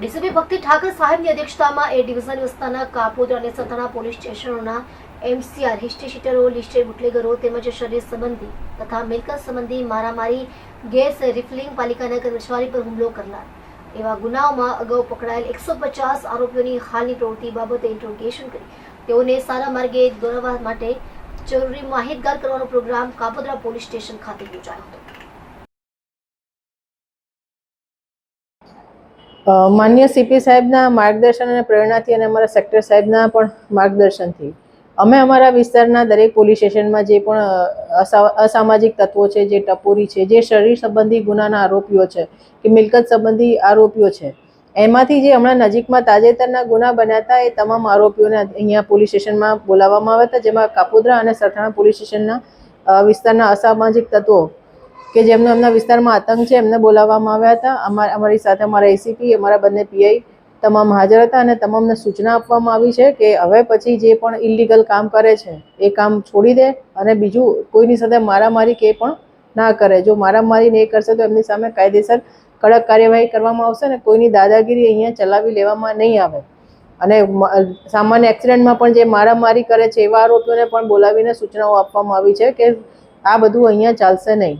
DCP ભક્તિ ઠાકર સાહેબની અધ્યક્ષતામાં એ ડિવિઝન વિસ્તારના કાપોદ્રા અને સથાણા પોલીસ સ્ટેશનોના એમસીઆર હિસ્ટ્રી શીટરો, લિસ્ટેડ બુટલેગરો તેમજ શરીર સંબંધી તથા મિલકત સંબંધી મારામારી, ગેસ રિફિલિંગ પાલિકાના કર્મચારી પર હુમલો કરનાર. એવા ગુનાઓમાં અગાઉ પકડાયેલ એકસો પચાસ આરોપીઓની હાલની પ્રવૃત્તિ બાબતે ઇન્ટ્રોગેશન કરી. તેઓને સારા માર્ગે દોરવા માટે જરૂરી માહિતગાર કરવાનો પ્રોગ્રામ કાપોદ્રા પોલીસ સ્ટેશન ખાતે યોજાયો હતો. માન્ય સીપી સાહેબના માર્ગદર્શન અને પ્રેરણાથી અને અમારા સેક્ટર સાહેબના પણ માર્ગદર્શનથી. અમે અમારા વિસ્તારના દરેક પોલીસ સ્ટેશનમાં જે પણ અસા- અસામાજિક તત્વો છે, જે ટપોરી છે, જે શરીર સંબંધી ગુનાના આરોપીઓ છે, કે મિલકત સંબંધી આરોપીઓ છે, એમાંથી જે હમણાં નજીકમાં તાજેતરના ગુના બન્યા હતા, એ તમામ આરોપીઓને અહીંયા પોલીસ સ્ટેશનમાં બોલાવવામાં આવ્યા હતા, જેમાં કાપોદ્રા અને સરથાણા પોલીસ સ્ટેશનના વિસ્તારના અસામાજિક તત્વો કે જેમનો એમના વિસ્તારમાં આતંક છે, એમને બોલાવવામાં આવ્યા હતા. અમારા અમારી સાથે અમારા એસીપી અમારા બંને પીઆઈ તમામ હાજર હતા અને તમામને સૂચના આપવામાં આવી છે કે હવે પછી જે પણ ઇલીગલ કામ કરે છે, એ કામ છોડી દે અને બીજું કોઈની સાથે મારામારી કે પણ ના કરે. જો મારામારી નહીં કરશે તો એમની સામે કાયદેસર કડક કાર્યવાહી કરવામાં આવશે ને કોઈની દાદાગીરી અહીંયા ચલાવી લેવામાં નહીં આવે. અને સામાન્ય એક્સિડન્ટમાં પણ જે મારામારી કરે છે એવા આરોપીઓને પણ બોલાવીને સૂચનાઓ આપવામાં આવી છે કે આ બધું અહીંયા ચાલશે નહીં.